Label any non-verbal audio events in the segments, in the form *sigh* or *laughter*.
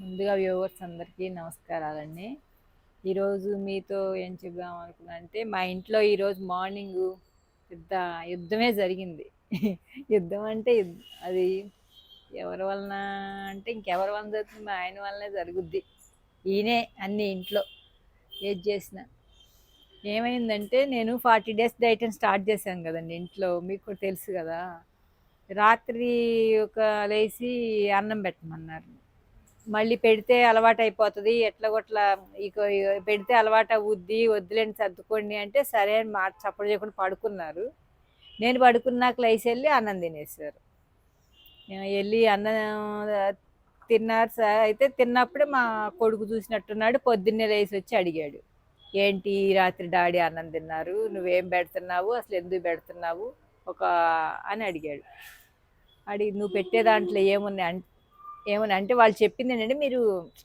ముందుగా వ్యూవర్స్ అందరికీ నమస్కారాలండి. ఈరోజు మీతో ఏం చెప్దాం అనుకున్నా అంటే మా ఇంట్లో ఈరోజు మార్నింగ్ పెద్ద యుద్ధమే జరిగింది. యుద్ధం అంటే అది ఎవరి వలన అంటే ఇంకెవరి వలన జరుగుతుంది మా ఆయన వలనే జరుగుద్ది. ఈయనే అన్ని ఇంట్లో ఏది చేసినా. ఏమైందంటే నేను ఫార్టీ డేస్ డైట్ స్టార్ట్ చేశాను కదండి ఇంట్లో మీకు కూడా తెలుసు కదా. రాత్రి ఒక లేచి అన్నం పెట్టమన్నారు. మళ్ళీ పెడితే అలవాటు అయిపోతుంది ఎట్లా గొట్లా ఇక ఇక పెడితే అలవాటు అవుద్ది వద్దులేండి సర్దుకోండి అంటే సరే అని మాట చప్పుడు చేయకుండా పడుకున్నారు. నేను పడుకున్నాక లేచి వెళ్ళి అన్నం తినేసారు. నేను వెళ్ళి అన్నం తిన్నారు సార్. అయితే తిన్నప్పుడే మా కొడుకు చూసినట్టున్నాడు పొద్దున్నే లేచి వచ్చి అడిగాడు. ఏంటి రాత్రి డాడీ అన్నం తిన్నారు? నువ్వేం పెడుతున్నావు? అసలు ఎందుకు పెడుతున్నావు? ఒక అని అడిగాడు. అడిగి నువ్వు పెట్టే దాంట్లో ఏమున్నాయి? ఏమనంటే ఏమని అంటే వాళ్ళు చెప్పింది ఏంటంటే మీరు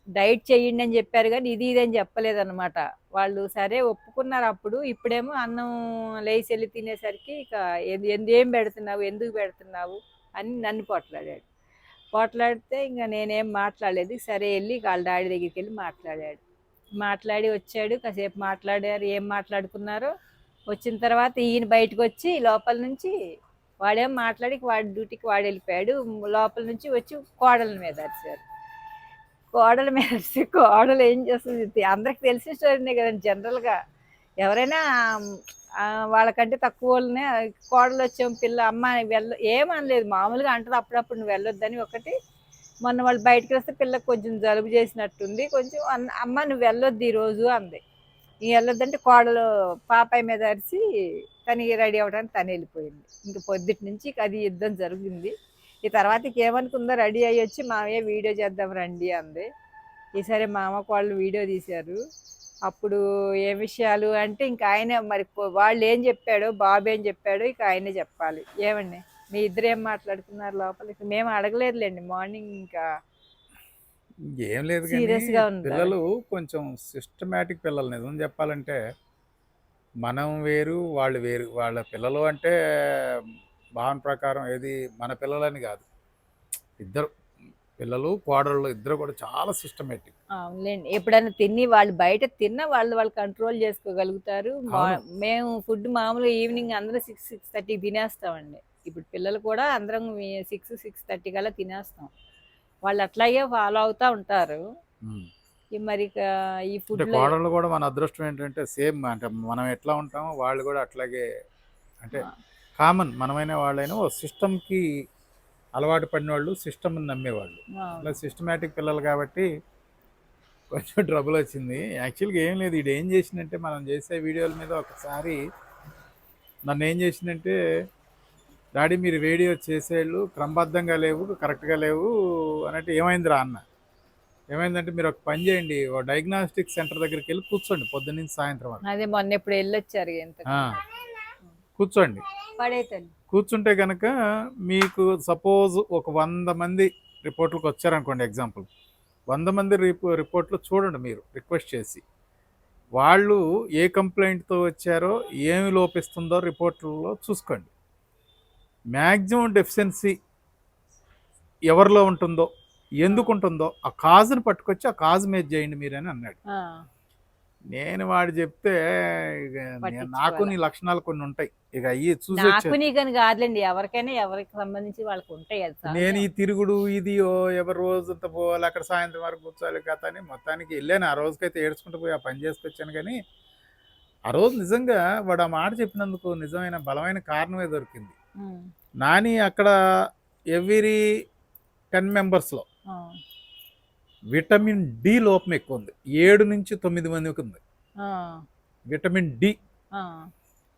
డైట్ చేయండి అని చెప్పారు కానీ ఇది ఇది అని చెప్పలేదన్నమాట. వాళ్ళు సరే ఒప్పుకున్నారు అప్పుడు ఇప్పుడేమో అన్నం లేచి వెళ్ళి తినేసరికి ఇక ఎందు ఎందు ఏం పెడుతున్నావు ఎందుకు పెడుతున్నావు అని నన్ను పోట్లాడాడు. పోట్లాడితే ఇంకా నేనేం మాట్లాడలేదు. సరే వెళ్ళి వాళ్ళ డాడీ దగ్గరికి వెళ్ళి మాట్లాడాడు. మాట్లాడి వచ్చాడు. కాసేపు మాట్లాడారు. ఏం మాట్లాడుకున్నారో వచ్చిన తర్వాత ఈయన బయటకు వచ్చి లోపల నుంచి వాడేం మాట్లాడి వాడి డ్యూటీకి వాడు వెళ్ళిపోయాడు. లోపల నుంచి వచ్చి కోడల మీద అరిచారు. కోడల మీద అరిచి కోడలు ఏం చేస్తుంది? అందరికి తెలిసిన స్టోరీనే కదండి జనరల్గా. ఎవరైనా వాళ్ళకంటే తక్కువ వాళ్ళనే కోడలు వచ్చాం పిల్ల అమ్మ వెళ్ళ ఏమనలేదు మామూలుగా అంటారు అప్పుడప్పుడు నువ్వు వెళ్ళొద్దని ఒకటి. మొన్న వాళ్ళు బయటకు వస్తే పిల్లకి కొంచెం జలుబు చేసినట్టుంది. కొంచెం అన్న- అమ్మ నువ్వు వెళ్ళొద్దు ఈరోజు అంది. ఈ వెళ్ళొద్దంటే కోడలు పాపాయి మీద అరిచి తను రెడీ అవ్వడానికి తను వెళ్ళిపోయింది. ఇంక పొద్దుటి నుంచి అది యుద్ధం జరిగింది. ఈ తర్వాత ఇక ఏమనుకుందో రెడీ అయ్యి వచ్చి మామయ్య వీడియో చేద్దాం రండి అంది. ఈసారి మామ వాళ్ళు వీడియో తీశారు. అప్పుడు ఏ విషయాలు అంటే ఇంకా ఆయనే మరి వాళ్ళు ఏం చెప్పాడో బాబు ఏం చెప్పాడో ఇక ఆయనే చెప్పాలి. ఏమండి? మీ ఇద్దరు ఏం మాట్లాడుకున్నారు లోపల ఇక మేము అడగలేదులేండి. మార్నింగ్ ఇంకా ఏం లేదు కానీ గా. పిల్లలు కొంచెం సిస్టమేటిక్ పిల్లలు. నిజం చెప్పాలంటే మనం వేరు వాళ్ళు వేరు. వాళ్ళ పిల్లలు అంటే భావన ప్రకారం ఏది మన పిల్లలని కాదు. ఇద్దరు పిల్లలు కోడళ్ళు ఇద్దరు కూడా చాలా సిస్టమేటిక్. అవునులేండి. ఎప్పుడైనా తిని వాళ్ళు బయట తిన్నా వాళ్ళు వాళ్ళు కంట్రోల్ చేసుకోగలుగుతారు. మా-. మేము ఫుడ్ మామూలుగా ఈవినింగ్ అందరూ సిక్స్ సిక్స్ థర్టీ తినేస్తామండి. ఇప్పుడు పిల్లలు కూడా అందరం సిక్స్ సిక్స్ థర్టీ కల్లా తినేస్తాం. వాళ్ళు అట్లాగే ఫాలో అవుతా ఉంటారు. ఈ మరి ఈ ఫుడ్ కోడళ్ళు కూడా మన అదృష్టం ఏంటంటే సేమ్ అంటే మనం ఎట్లా ఉంటామో వాళ్ళు కూడా అట్లాగే అంటే కామన్ మనమైన వాళ్ళైనా ఓ సిస్టమ్కి అలవాటు పడిన వాళ్ళు సిస్టమ్ని నమ్మేవాళ్ళు. అట్లా సిస్టమేటిక్ పిల్లలు కాబట్టి కొంచెం ట్రబుల్ వచ్చింది. యాక్చువల్గా ఏం లేదు. ఇది ఏం చేసిందంటే మనం చేసే వీడియోల మీద ఒకసారి నన్ను ఏం చేసిందంటే డాడీ మీరు వీడియో చేసేళ్ళు క్రమబద్ధంగా లేవు కరెక్ట్గా లేవు అన్నట్టు ఏమైందిరా అన్న? ఏమైందంటే మీరు ఒక పని చేయండి ఓ డయాగ్నాస్టిక్ సెంటర్ దగ్గరికి వెళ్ళి కూర్చోండి పొద్దున్న నుంచి సాయంత్రం వరకు. అదే మొన్న ఎప్పుడు వెళ్ళొచ్చారు కూర్చోండి. కూర్చుంటే కనుక మీకు సపోజ్ ఒక వంద మంది రిపోర్ట్లకు వచ్చారనుకోండి ఎగ్జాంపుల్ వంద మంది రిపో రిపోర్ట్లు చూడండి మీరు రిక్వెస్ట్ చేసి. వాళ్ళు ఏ కంప్లైంట్తో వచ్చారో ఏమి లోపిస్తుందో రిపోర్ట్లలో చూసుకోండి. మ్యాక్సిమం డెఫిషియన్సీ ఎవరిలో ఉంటుందో ఎందుకు ఉంటుందో ఆ కాజుని పట్టుకొచ్చి ఆ కాజు మీద చేయండి మీరని అన్నాడు. నేను వాడు చెప్తే? నాకు నీ లక్షణాలు కొన్ని ఉంటాయి. ఇక అయ్యి చూసి కాదులేండి. ఎవరికైనా ఎవరికి సంబంధించి వాళ్ళకి ఉంటాయి. నేను ఈ తిరుగుడు ఇది ఓ ఎవరి రోజంతా పోవాలి అక్కడ సాయంత్రం వరకు కూర్చోవాలి కథ అని మొత్తానికి వెళ్ళాను. ఆ రోజుకైతే ఏడ్చుకుంటూ పోయి ఆ పని చేసుకొచ్చాను కానీ ఆ రోజు నిజంగా వాడు ఆ మాట చెప్పినందుకు నిజమైన బలమైన కారణమే దొరికింది. నాని అక్కడ ఎవ్రీ టెన్ మెంబర్స్లో. విటమిన్ డి లోపం ఎక్కువ ఉంది ఏడు నుంచి తొమ్మిది మందికి ఉంది. ఆ, విటమిన్ డి.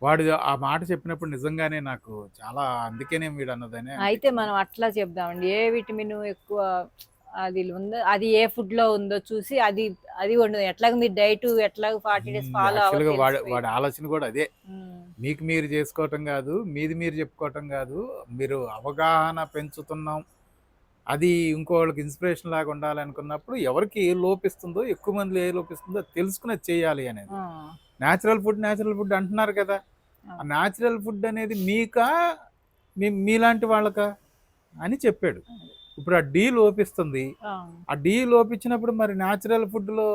వాడు ఆ మాట చెప్పినప్పుడు నిజంగానే నాకు చాలా అందుకేనే వీడు అన్నదనే అయితే మనం అట్లా చెప్దామండి. ఏ విటమిన్ ఎక్కువ అది ఉందో? అది ఏ ఫుడ్లో ఉందో చూసి అది అది ఉండదు ఎట్లాగ మీరు డైట్ ఎట్లాగ ఫార్టీ డేస్ ఫాలో వాడి వాడి ఆలోచన కూడా అదే. మీకు మీరు చేసుకోవటం కాదు మీది మీరు చెప్పుకోవటం కాదు మీరు అవగాహన పెంచుతున్నాం. అది ఇంకోళ్ళకి ఇన్స్పిరేషన్ లాగా ఉండాలనుకున్నప్పుడు ఎవరికి ఏ లోపిస్తుందో ఎక్కువ మందిలో ఏ లోపిస్తుందో తెలుసుకుని చేయాలి అనేది. న్యాచురల్ ఫుడ్ న్యాచురల్ ఫుడ్ అంటున్నారు కదా. ఆ. న్యాచురల్ ఫుడ్ అనేది మీకా? మీ మీలాంటి వాళ్ళకా? అని చెప్పాడు. ఇప్పుడు ఆ డి లోపిస్తుంది. ఆ, డి లోపించినప్పుడు మరి న్యాచురల్ ఫుడ్లో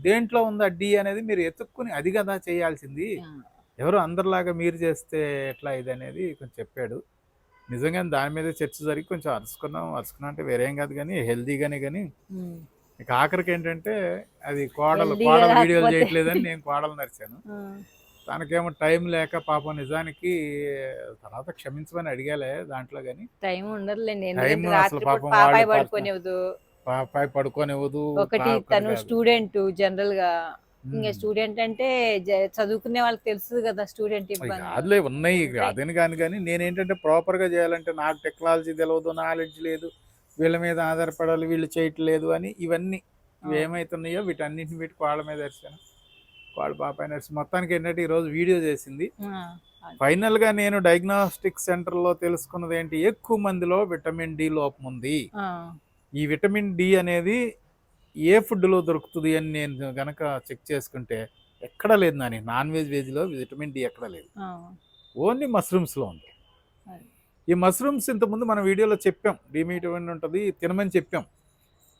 దేంట్లో ఉంది ఆ డి అనేది మీరు ఎత్తుక్కుని అది కదా చేయాల్సింది. ఎవరు అందరిలాగా మీరు చేస్తే ఎట్లా ఇది అనేది కొంచెం చెప్పాడు. నిజంగా దాని మీద చర్చ జరిగి కొంచెం అరుచుకున్నాం అరుచుకున్నాం అంటే వేరేం కాదు కానీ హెల్దీగానే కానీ ఇక ఆఖరికి ఏంటంటే అది కోడలు కోడలు వీడియోలు చేయట్లేదని నేను కోడలు నరిచాను. తనకేమో టైం లేక పాపం నిజానికి తర్వాత క్షమించమని అడిగాలే దాంట్లో కానీ. టైం ఉండదులేండి. అసలు పాపం పాపాయి పడుకోనివ్వదు పాపాయి పడుకోనివ్వదు ఒకటి తను. స్టూడెంట్ జనరల్గా. ఇంకా స్టూడెంట్ అంటే చదువుకునే వాళ్ళకి తెలుసు కదా స్టూడెంట్ అది ఇబ్బంది. కాదులే ఉన్నాయి. అదని కాని కానీ నేనేంటంటే ప్రాపర్గా చేయాలంటే నాకు టెక్నాలజీ తెలియదు నాలెడ్జ్ లేదు వీళ్ళ మీద ఆధారపడాలి వీళ్ళు చేయట్లేదు అని ఇవన్నీ. ఏమవుతున్నాయో వీటన్నిటిని వీటి వాళ్ళ మీద నడిచాను వాళ్ళ పాప మొత్తానికి ఏంటంటే ఈరోజు వీడియో చేసింది. ఆ, ఫైనల్గా నేను డయాగ్నోస్టిక్ సెంటర్లో తెలుసుకున్నది ఏంటి ఎక్కువ మందిలో విటమిన్ డి లోపం ఉంది ఈ విటమిన్ డి అనేది ఏ ఫుడ్లో దొరుకుతుంది అని నేను గనక చెక్ చేసుకుంటే ఎక్కడ లేదు నాని. నాన్ వెజ్ వెజ్లో విటమిన్ డి ఎక్కడ లేదు. ఓన్లీ మష్రూమ్స్లో ఉంది. ఈ మష్రూమ్స్ ఇంతకుముందు మన వీడియోలో చెప్పాం. డిమిటమిన్ ఉంటుంది తినమని చెప్పాం.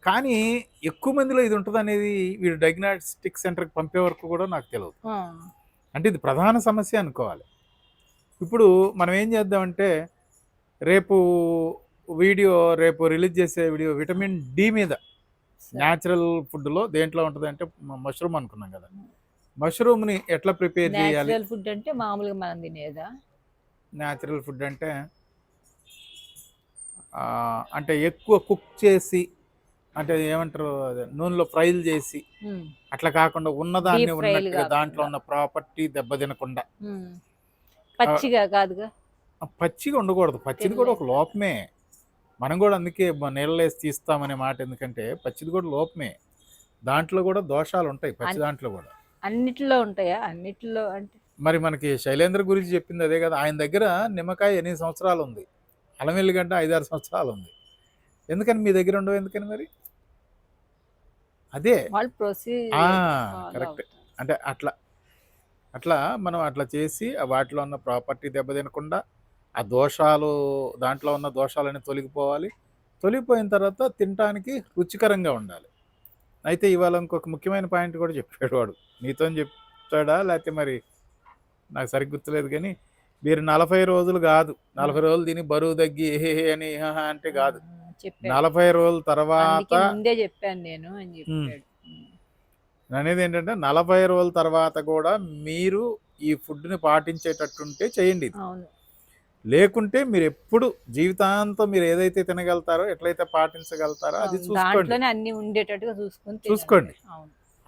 కానీ ఎక్కువ మందిలో ఇది ఉంటుంది అనేది వీడు డయాగ్నాస్టిక్ సెంటర్కి పంపే వరకు కూడా నాకు తెలియదు అంటే ఇది ప్రధాన సమస్య అనుకోవాలి. ఇప్పుడు మనం ఏం చేద్దామంటే రేపు వీడియో రేపు రిలీజ్ చేసే వీడియో విటమిన్ డి మీద. న్యాచురల్ ఫుడ్లో దేంట్లో ఉంటుంది అంటే మష్రూమ్ అనుకున్నాం కదా. మష్రూమ్ని ఎట్లా ప్రిపేర్ చేయాలి? ఫుడ్ అంటే మామూలుగా మనం తినేదా? న్యాచురల్ ఫుడ్ అంటే అంటే ఎక్కువ కుక్ చేసి అంటే ఏమంటారు నూనెలో ఫ్రైలు చేసి అట్లా కాకుండా ఉన్నదాన్ని ఉన్నట్టుగా. దాంట్లో ఉన్న ప్రాపర్టీ దెబ్బతినకుండా ఉమ్. పచ్చిగా కాదుగా? పచ్చిగా ఉండకూడదు. పచ్చిది కూడా ఒక లోపమే. మనం కూడా అందుకే వేసి తీస్తామనే మాట ఎందుకంటే పచ్చిది కూడా లోపమే. దాంట్లో కూడా దోషాలు ఉంటాయి పచ్చి దాంట్లో కూడా. అన్నిటిలో ఉంటాయా? అన్నిటిలో అంటే మరి మనకి శైలేంద్ర గురించి చెప్పింది అదే కదా ఆయన దగ్గర నిమ్మకాయ ఎనిమిది సంవత్సరాలు ఉంది. అల్లం వెల్లిగడ్డ ఐదారు సంవత్సరాలు ఉంది. ఎందుకని మీ దగ్గర ఉండవు ఎందుకని మరి? అదే. correct. అంటే అట్లా అట్లా మనం అట్లా చేసి ఆ వాటిలో ఉన్న ప్రాపర్టీ దెబ్బతినకుండా ఆ దోషాలు దాంట్లో ఉన్న దోషాలన్నీ తొలగిపోవాలి. తొలగిపోయిన తర్వాత తినటానికి రుచికరంగా ఉండాలి. అయితే ఇవాళ ఇంకొక ముఖ్యమైన పాయింట్ కూడా చెప్పాడు వాడు. నీతో చెప్తాడా? లేకపోతే మరి నాకు సరిగ్గా గుర్తులేదు కానీ మీరు నలభై రోజులు కాదు. నలభై రోజులు తిని బరువు తగ్గి ఏ అని అంటే కాదు. నలభై రోజుల తర్వాత చెప్పాను నేను. అనేది ఏంటంటే నలభై రోజుల తర్వాత కూడా మీరు ఈ ఫుడ్ని పాటించేటట్టుంటే చేయండి. అవును. లేకుంటే మీరు ఎప్పుడు జీవితాంతం మీరు ఏదైతే తినగలుగుతారో ఎట్లయితే పాటించగలుగుతారో అది. చూసుకోండి అన్ని ఉండేటట్టుగా చూసుకొని. చూసుకోండి.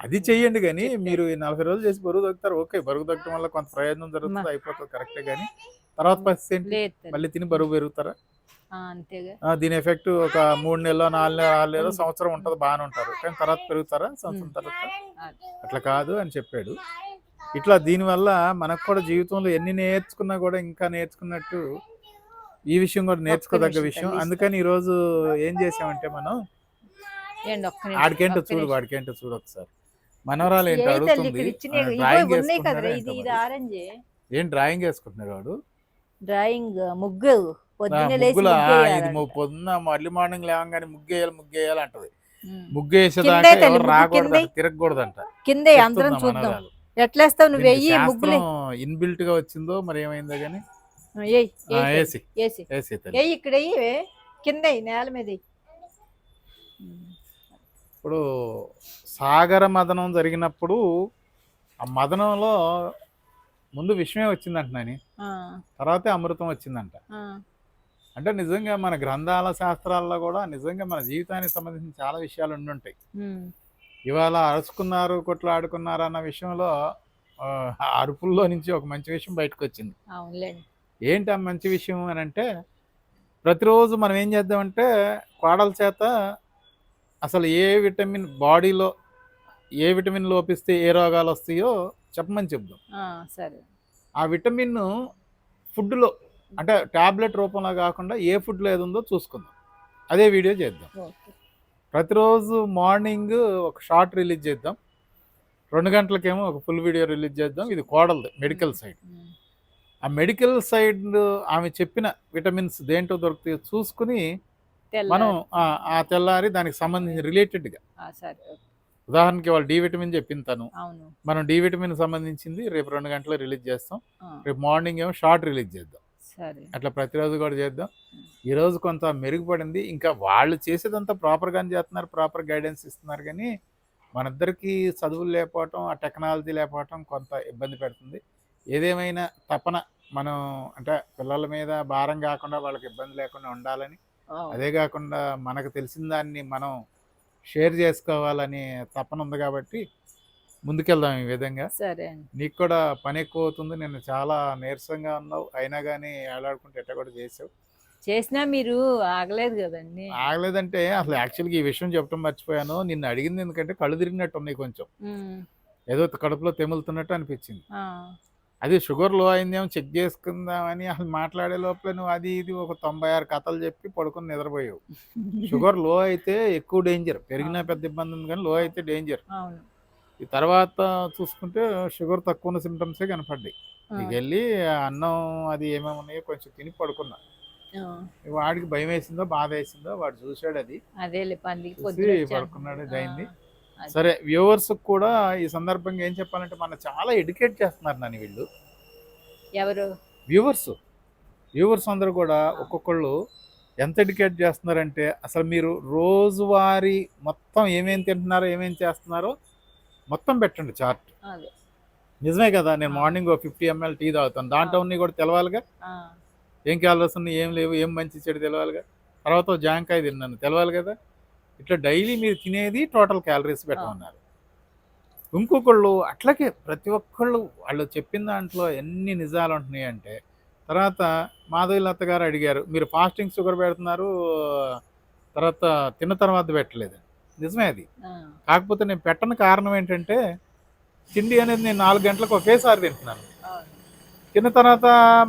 అది చెయ్యండి కానీ. మీరు ఈ నలభై రోజులు చేసి బరువు తగ్గుతారు ఓకే బరువు తగ్గడం వల్ల కొంత ప్రయోజనం జరుగుతుంది అయిపోతుంది కరెక్టే కానీ తర్వాత పరిస్థితి ఏంటి. మళ్ళీ తిని బరువు పెరుగుతారా దీని ఎఫెక్ట్ ఒక మూడు నెలలో నాలుగు నెలలు ఆరు నెలలు. సంవత్సరం ఉంటుంది బాగానే ఉంటారు కానీ తర్వాత పెరుగుతారా సంవత్సరం. తర్వాత. అట్లా కాదు అని చెప్పాడు ఇట్లా దీనివల్ల మనకు కూడా జీవితంలో ఎన్ని నేర్చుకున్నా కూడా ఇంకా నేర్చుకున్నట్టు ఈ విషయం కూడా నేర్చుకోదగ్గ విషయం. అందుకని ఈరోజు ఏం చేసామంటే మనం ఆడికేంటో చూడు. వాడికేంటో చూడు ఒకసారి. మనవరాలు ఏంటో అడుగుతుంది? డ్రాయింగ్ ఏం డ్రాయింగ్ వేసుకుంటున్నాడు వాడు? డ్రాయింగ్ ముగ్గు. ఇది పొద్దున్న మళ్ళీ మార్నింగ్ లేవగానే ముగ్గేయాలి ముగ్గేయాలి అంటది. ముగ్గేసేదాకా రాకూడదు. తిరగకూడదంట. కిందే అందరం చూద్దాం. ఎట్లేస్తావు నువ్వు? వెయ్యి ముగ్గులే. ఇన్బిల్ట్గా వచ్చిందో మరి ఏమైందో కానీ ఏసి. ఏయ్ ఇక్కడ కింద నేల మీద. ఇప్పుడు సాగర మదనం జరిగినప్పుడు ఆ మదనంలో ముందు విషమే వచ్చిందంట నాని. తర్వాతే అమృతం వచ్చిందంట. అంటే నిజంగా మన గ్రంథాల శాస్త్రాల్లో కూడా నిజంగా మన జీవితానికి సంబంధించిన చాలా విషయాలు ఉండుంటాయి. ఇవాళ అరుచుకున్నారు కొట్లాడుకున్నారు అన్న విషయంలో అరుపుల్లో నుంచి ఒక మంచి విషయం బయటకు వచ్చింది ఏంటి ఆ మంచి విషయం అని అంటే ప్రతిరోజు మనం ఏం చేద్దామంటే కోడల చేత అసలు ఏ విటమిన్ బాడీలో ఏ విటమిన్ లోపిస్తే ఏ రోగాలు వస్తాయో చెప్పమని చెప్దాం. సరే. ఆ విటమిన్ ఫుడ్లో అంటే టాబ్లెట్ రూపంలో కాకుండా ఏ ఫుడ్లో ఏది ఉందో చూసుకుందాం. అదే వీడియో చేద్దాం. ప్రతిరోజు మార్నింగ్ ఒక షార్ట్ రిలీజ్ చేద్దాం. రెండు గంటలకేమో ఒక ఫుల్ వీడియో రిలీజ్ చేద్దాం. ఇది కోడలది మెడికల్ సైడ్. ఆ మెడికల్ సైడ్ ఆమె చెప్పిన విటమిన్స్ దేంట్లో దొరుకుతాయో చూసుకుని మనం ఆ- తెల్లారి దానికి సంబంధించిన రిలేటెడ్గా. ఉదాహరణకి వాళ్ళు డి విటమిన్ చెప్పింది తను. మనం డి విటమిన్ సంబంధించింది రేపు రెండు గంటలు రిలీజ్ చేస్తాం. రేపు మార్నింగ్ ఏమో షార్ట్ రిలీజ్ చేద్దాం. అట్లా ప్రతిరోజు కూడా చేద్దాం. ఈ రోజు కొంత మెరుగుపడింది. ఇంకా వాళ్ళు చేసేదంతా ప్రాపర్గానే చేస్తున్నారు ప్రాపర్ గైడెన్స్ ఇస్తున్నారు కానీ మనిద్దరికి చదువులు లేకపోవటం ఆ టెక్నాలజీ లేకపోవటం కొంత ఇబ్బంది పెడుతుంది. ఏదేమైనా తపన మనం అంటే పిల్లల మీద భారం కాకుండా వాళ్ళకి ఇబ్బంది లేకుండా ఉండాలని. అదే కాకుండా మనకు తెలిసిన దాన్ని మనం షేర్ చేసుకోవాలని తపన ఉంది కాబట్టి ముందుకెళ్దాం ఈ విధంగా. సరే నీకు కూడా పని ఎక్కువ అవుతుంది నేను చాలా నీరసంగా ఉన్నావు. అయినా కానీ ఏలాడుకుంటే ఎట్ట కూడా చేసావు. చేసినా మీరు ఆగలేదు కదండి. ఆగలేదంటే అసలు యాక్చువల్గా ఈ విషయం చెప్పడం మర్చిపోయాను. నిన్ను అడిగింది ఎందుకంటే కళ్ళు తిరిగినట్టు ఉన్నాయి కొంచెం. ఏదో కడుపులో తెములుతున్నట్టు అనిపించింది. అది షుగర్లో అయిందేమో చెక్ చేసుకుందామని అసలు మాట్లాడే లోపల నువ్వు అది ఇది ఒక తొంభై ఆరు కథలు చెప్పి పడుకొని నిద్రపోయావు. *laughs* షుగర్లో అయితే ఎక్కువ డేంజర్. పెరిగినా పెద్ద ఇబ్బంది ఉంది కానీ లో అయితే డేంజర్. ఈ తర్వాత చూసుకుంటే షుగర్ తక్కువ ఉన్న సిమ్టమ్సే కనపడ్డాయి. ఇక వెళ్ళి అన్నం అది ఏమేమి ఉన్నాయో కొంచెం తిని పడుకున్నా. వాడికి భయం వేసిందో బాధ వేసిందో వాడు చూశాడు అది. పడుకున్నాడు, అయింది. సరే వ్యూవర్స్ కూడా ఈ సందర్భంగా ఏం చెప్పాలంటే మన చాలా ఎడ్యుకేట్ చేస్తున్నారు నన్ను వీళ్ళు. ఎవరు? వ్యూవర్స్. వ్యూవర్స్ అందరూ కూడా ఒక్కొక్కళ్ళు ఎంత ఎడ్యుకేట్ చేస్తున్నారంటే అసలు మీరు రోజువారీ మొత్తం ఏమేం తింటున్నారో ఏమేం చేస్తున్నారో మొత్తం పెట్టండి చార్ట్. నిజమే కదా నేను. మార్నింగ్ ఒక ఫిఫ్టీ ఎంఎల్ టీ తాగుతాను. దాంట్లో ఉన్నాయి కూడా తెలవాలిగా? ఏం క్యాలరీస్ ఉన్నాయి ఏం లేవు ఏం మంచి చెడు తెలవాలిగా? తర్వాత జాంకాయ తిన్నాను. తెలవాలి కదా? ఇట్లా డైలీ మీరు తినేది టోటల్ క్యాలరీస్ పెట్టమన్నారు. ఇంకొకళ్ళు అట్లాగే ప్రతి ఒక్కళ్ళు వాళ్ళు చెప్పిన దాంట్లో ఎన్ని నిజాలు ఉంటున్నాయి అంటే తర్వాత మాధవి లత గారు అడిగారు మీరు ఫాస్టింగ్ షుగర్ పెడుతున్నారు తర్వాత తిన్న తర్వాత పెట్టలేదు నిజమే అది. కాకపోతే నేను పెట్టని కారణం ఏంటంటే తిండి అనేది నేను నాలుగు గంటలకు ఒకేసారి తింటున్నాను. తిన్న తర్వాత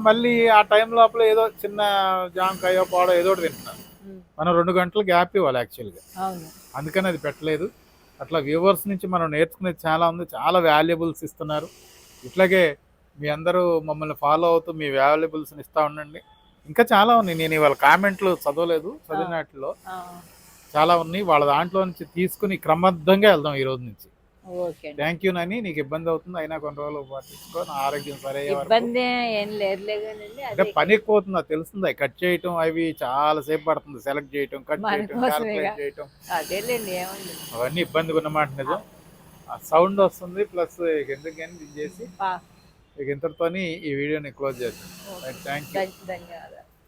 మళ్ళీ ఆ టైం లోపల ఏదో చిన్న జామకాయో పాడో ఏదో ఒకటి తింటున్నాను. మనం రెండు గంటలు గ్యాప్ ఇవ్వాలి యాక్చువల్గా. అందుకని అది పెట్టలేదు. అట్లా వ్యూవర్స్ నుంచి మనం నేర్చుకునేది చాలా ఉంది. చాలా వాల్యుబుల్స్ ఇస్తున్నారు. ఇట్లాగే మీ అందరూ మమ్మల్ని ఫాలో అవుతూ మీ వాల్యుబుల్స్ని ఇస్తూ ఉండండి. ఇంకా చాలా ఉన్నాయి. నేను ఇవాళ కామెంట్లు చదవలేదు. చదివినట్లో చాలా ఉన్నాయి. వాళ్ళ దాంట్లో నుంచి తీసుకుని క్రమబద్ధంగా వెళ్దాం ఈ రోజు నుంచి. థ్యాంక్ యూ నని. నీకు ఇబ్బంది అవుతుంది. అయినా కొన్ని రోజులు పట్టించుకో. నా ఆరోగ్యం సరే అంటే పని ఎక్కువ అవుతుంది తెలుస్తుంది? కట్ చేయటం అవి చాలా సేపు పడుతుంది. సెలెక్ట్ చేయటం కట్ చేయటం. క్యాల్కులేట్ చేయటం. అవన్నీ ఇబ్బందిగా ఉన్నమాట నిజం. సౌండ్ వస్తుంది. ప్లస్ ఎందుకు కానీ చేసి ఇక ఇంతటితోని ఈ వీడియోని క్లోజ్ చేద్దాం. ఓకే. Thank you